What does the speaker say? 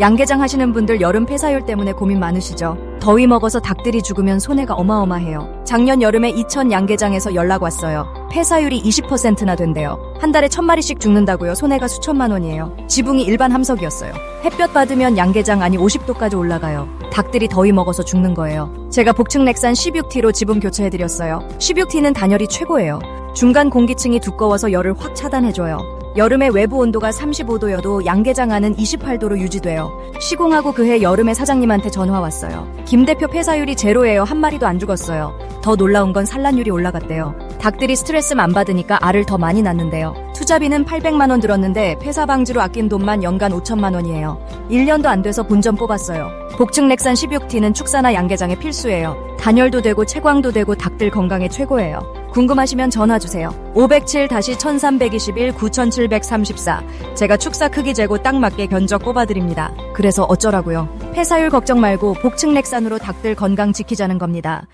양계장 하시는 분들 여름 폐사율 때문에 고민 많으시죠? 더위 먹어서 닭들이 죽으면 손해가 어마어마해요. 작년 여름에 이천 양계장에서 연락 왔어요. 폐사율이 20%나 된대요. 한 달에 천 마리씩 죽는다고요. 손해가 수천만 원이에요. 지붕이 일반 함석이었어요. 햇볕 받으면 양계장 안이 50도까지 올라가요. 닭들이 더위 먹어서 죽는 거예요. 제가 복층 렉산 16T로 지붕 교체해드렸어요. 16T는 단열이 최고예요. 중간 공기층이 두꺼워서 열을 확 차단해줘요. 여름에 외부 온도가 35도여도 양계장 안은 28도로 유지돼요. 시공하고 그해 여름에 사장님한테 전화 왔어요. 김 대표 폐사율이 제로예요. 한 마리도 안 죽었어요. 더 놀라운 건 산란율이 올라갔대요. 닭들이 스트레스만 안 받으니까 알을 더 많이 낳는데요. 투자비는 800만 원 들었는데 폐사 방지로 아낀 돈만 연간 5천만 원이에요. 1년도 안 돼서 본전 뽑았어요. 복층 렉산 16T는 축사나 양계장에 필수예요. 단열도 되고 채광도 되고 닭들 건강에 최고예요. 궁금하시면 전화 주세요. 507-1321-9734. 제가 축사 크기 재고 딱 맞게 견적 꼽아드립니다. 그래서 어쩌라고요? 폐사율 걱정 말고 복층 렉산으로 닭들 건강 지키자는 겁니다.